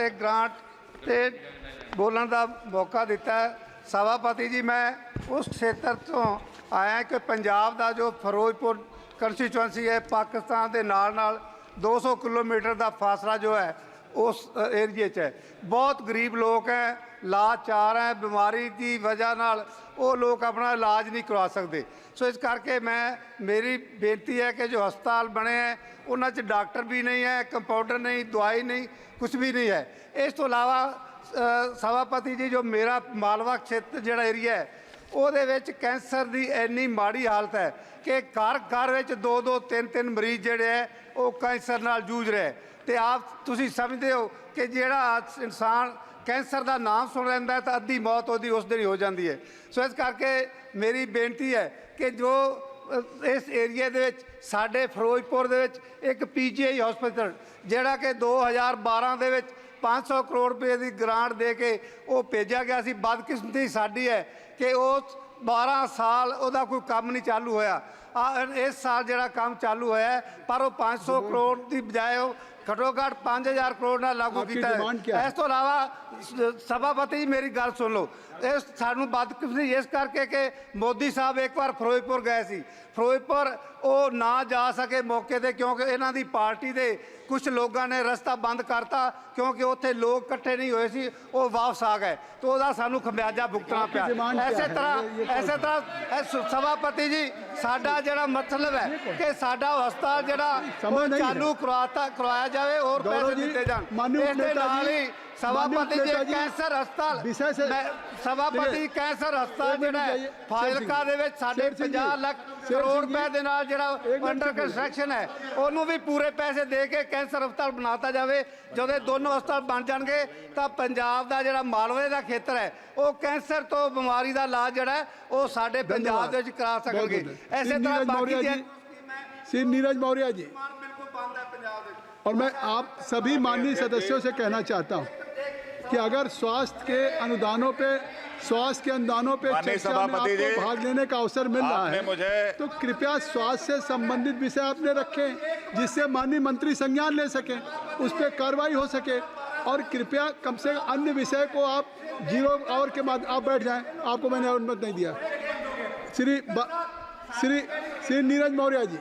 ਤੇ ਗ੍ਰਾਂਟ ਤੇ ਬੋਲਣ ਦਾ ਮੌਕਾ ਦਿੱਤਾ ਸਭਾਪਤੀ ਜੀ, ਮੈਂ ਉਸ ਖੇਤਰ ਤੋਂ ਆਇਆ ਕਿ ਪੰਜਾਬ ਦਾ ਜੋ ਫਿਰੋਜ਼ਪੁਰ ਕੰਸਟੀਚੁਐਂਸੀ ਹੈ, ਪਾਕਿਸਤਾਨ ਦੇ ਨਾਲ ਨਾਲ 200 ਕਿਲੋਮੀਟਰ ਦਾ ਫਾਸਲਾ ਜੋ ਹੈ ਉਸ ਏਰੀਏ 'ਚ ਹੈ। ਬਹੁਤ ਗਰੀਬ ਲੋਕ ਹੈ, ਲਾਚਾਰ ਹੈ, ਬਿਮਾਰੀ ਦੀ ਵਜ੍ਹਾ ਨਾਲ ਉਹ ਲੋਕ ਆਪਣਾ ਇਲਾਜ ਨਹੀਂ ਕਰਵਾ ਸਕਦੇ। ਸੋ ਇਸ ਕਰਕੇ ਮੈਂ, ਮੇਰੀ ਬੇਨਤੀ ਹੈ ਕਿ ਜੋ ਹਸਪਤਾਲ ਬਣੇ ਹੈ, ਉਹਨਾਂ 'ਚ ਡਾਕਟਰ ਵੀ ਨਹੀਂ ਹੈ, ਕੰਪਾਊਂਡਰ ਨਹੀਂ, ਦਵਾਈ ਨਹੀਂ ਕੁਝ ਵੀ ਨਹੀਂ ਹੈ। ਇਸ ਤੋਂ ਇਲਾਵਾ ਸਭਾਪਤੀ ਜੀ, ਜੋ ਮੇਰਾ ਮਾਲਵਾ ਖੇਤਰ ਜਿਹੜਾ ਏਰੀਆ ਹੈ, ਉਹਦੇ ਵਿੱਚ ਕੈਂਸਰ ਦੀ ਇੰਨੀ ਮਾੜੀ ਹਾਲਤ ਹੈ ਕਿ ਘਰ ਘਰ ਵਿੱਚ ਦੋ ਦੋ ਤਿੰਨ ਤਿੰਨ ਮਰੀਜ਼ ਜਿਹੜੇ ਹੈ, ਉਹ ਕੈਂਸਰ ਨਾਲ ਜੂਝ ਰਹੇ। ਤੇ ਆਪ ਤੁਸੀਂ ਸਮਝਦੇ ਹੋ ਕਿ ਜਿਹੜਾ ਇਨਸਾਨ ਕੈਂਸਰ ਦਾ ਨਾਮ ਸੁਣ ਲੈਂਦਾ ਹੈ ਤਾਂ ਅੱਧੀ ਮੌਤ ਉਹਦੀ ਉਸ ਦਿਨ ਹੀ ਹੋ ਜਾਂਦੀ ਹੈ। ਸੋ ਇਸ ਕਰਕੇ ਮੇਰੀ ਬੇਨਤੀ ਹੈ ਕਿ ਜੋ ਇਸ ਏਰੀਏ ਦੇ ਵਿੱਚ, ਸਾਡੇ ਫਿਰੋਜ਼ਪੁਰ ਦੇ ਵਿੱਚ ਇੱਕ ਪੀਜੀਆਈ ਹਸਪੀਟਲ ਜਿਹੜਾ ਕਿ 2012 ਦੇ ਵਿੱਚ 500 ਕਰੋੜ ਰੁਪਏ ਦੀ ਗ੍ਰਾਂਟ ਦੇ ਕੇ ਉਹ ਭੇਜਿਆ ਗਿਆ ਸੀ। ਬਦਕਿਸਮਤੀ ਸਾਡੀ ਹੈ ਕਿ ਉਹ 12 ਸਾਲ ਉਹਦਾ ਕੋਈ ਕੰਮ ਨਹੀਂ ਚਾਲੂ ਹੋਇਆ। ਆ ਇਸ ਸਾਲ ਜਿਹੜਾ ਕੰਮ ਚਾਲੂ ਹੋਇਆ ਪਰ ਉਹ 500 ਕਰੋੜ ਦੀ ਬਜਾਏ ਘੱਟੋ ਘੱਟ 5000 ਕਰੋੜ ਨਾਲ ਲਾਗੂ ਕੀਤਾ ਹੈ? ਇਸ ਤੋਂ ਇਲਾਵਾ ਸਭਾਪਤੀ ਜੀ ਮੇਰੀ ਗੱਲ ਸੁਣ ਲਓ। ਇਸ ਸਾਨੂੰ ਬਦਕਿਸਮਤੀ ਇਸ ਕਰਕੇ ਕਿ ਮੋਦੀ ਸਾਹਿਬ ਇੱਕ ਵਾਰ ਫਿਰੋਜ਼ਪੁਰ ਗਏ ਸੀ। ਫਿਰੋਜ਼ਪੁਰ ਉਹ ਨਾ ਜਾ ਸਕੇ ਮੌਕੇ ਤੇ ਕਿਉਂਕਿ ਇਹਨਾਂ ਦੀ ਪਾਰਟੀ ਦੇ ਕੁਝ ਲੋਕਾਂ ਨੇ ਰਸਤਾ ਬੰਦ ਕਰਤਾ ਕਿਉਂਕਿ ਉੱਥੇ ਲੋਕ ਇਕੱਠੇ ਨਹੀਂ ਹੋਏ ਸੀ ਉਹ ਵਾਪਸ ਆ ਗਏ। ਤੇ ਉਹਦਾ ਸਾਨੂੰ ਖਮਿਆਜਾ ਭੁਗਤਣਾ ਪਿਆ। ਐਸੇ ਹੈ? ਤਰ੍ਹਾਂ ਐਸੇ ਤਰ੍ਹਾਂ ਸਭਾਪਤੀ ਜੀ ਸਾਡਾ ਜਿਹੜਾ ਮਤਲਬ ਹੈ ਕਿ ਸਾਡਾ ਹਸਪਤਾਲ ਜਿਹੜਾ। ਚਾਲੂ ਕਰਵਾਤਾ ਕਰਵਾਇਆ ਜਾਵੇ ਹੋਰ ਗੌਰਵ ਪੈਸੇ ਦਿੱਤੇ ਜਾਣ ਇਸ ਦੇ ਨਾਲ ਹੀ ਸਭਾਪਤੀ ਮਾਨਯੋਗ ਜੀ ਨੇਤਾ ਜੀ, ਕੈਂਸਰ ਹਸਪਤਾਲ ਵਿਸ਼ੇ ਸੇ- ਮੈਂ ਸਭਾਪਤੀ ਨਹੀਂ, ਕੈਂਸਰ ਹਸਪਤਾਲ ਇੱਕ ਮਿੰਟ ਜਿਹੜਾ ਹੈ ਜਾਈਏ। ਫਾਜ਼ਿਲਕਾ ਦੇ ਵਿੱਚ ਸਾਡੇ ਸ਼ੇਰ ਸਿੰਘ ਜੀ, 50 ਲੱਖ ਸ਼ੇਰ ਕਰੋੜ ਸਿੰਘ ਜੀ, ਰੁਪਏ ਦੇ ਨਾਲ ਜਿਹੜਾ ਮਿੰਟ ਅੰਡਰ ਚੁੱਪ ਹੋ ਜਾਓ। ਕੰਸਟਰਕਸ਼ਨ ਹੈ ਉਹਨੂੰ ਵੀ ਪੂਰੇ ਪੈਸੇ ਦੇ ਕੇ ਕੈਂਸਰ ਹਸਪਤਾਲ ਬਣਾਤਾ ਜਾਵੇ ਜਦੋਂ ਇਹ ਦੋਨੋਂ ਹਸਪਤਾਲ ਬਣ ਜਾਣਗੇ ਤਾਂ ਪੰਜਾਬ ਦਾ ਜਿਹੜਾ ਮਾਲਵੇ ਦਾ ਖੇਤਰ ਹੈ ਉਹ ਕੈਂਸਰ ਤੋਂ ਬਿਮਾਰੀ ਦਾ ਇਲਾਜ ਜਿਹੜਾ ਹੈ ਉਹ ਸਾਡੇ ਪੰਜਾਬ ਧੰਨਵਾਦ। ਦੇ ਵਿੱਚ ਕਰਾ ਸਕਣਗੇ ਬਹੁਤ ਬਹੁਤ। ਐਸੇ श्री ਤਰ੍ਹਾਂ नीरज ਬਾਕੀ मौर्य ਜੇ जी श्री नीरज मौर्य जी ਬਿਲਕੁਲ ਬੰਦ ਹੈ ਪੰਜਾਬ ਦੇ ਵਿੱਚ और मैं आप सभी माननीय सदस्यों से कहना चाहता हूं कि अगर स्वास्थ्य के अनुदानों पे स्वास्थ्य के अनुदानों पे चर्चा में आपको भाग लेने का अवसर मिल रहा है मुझे- तो कृपया स्वास्थ्य से संबंधित विषय आपने रखें जिससे माननीय मंत्री संज्ञान ले सकें उस पर कार्रवाई हो सके और कृपया कम से कम अन्य विषय को आप ज़ीरो आवर के बाद आप बैठ जाएँ। आपको मैंने अनुमति नहीं दिया। श्री श्री श्री नीरज मौर्य जी।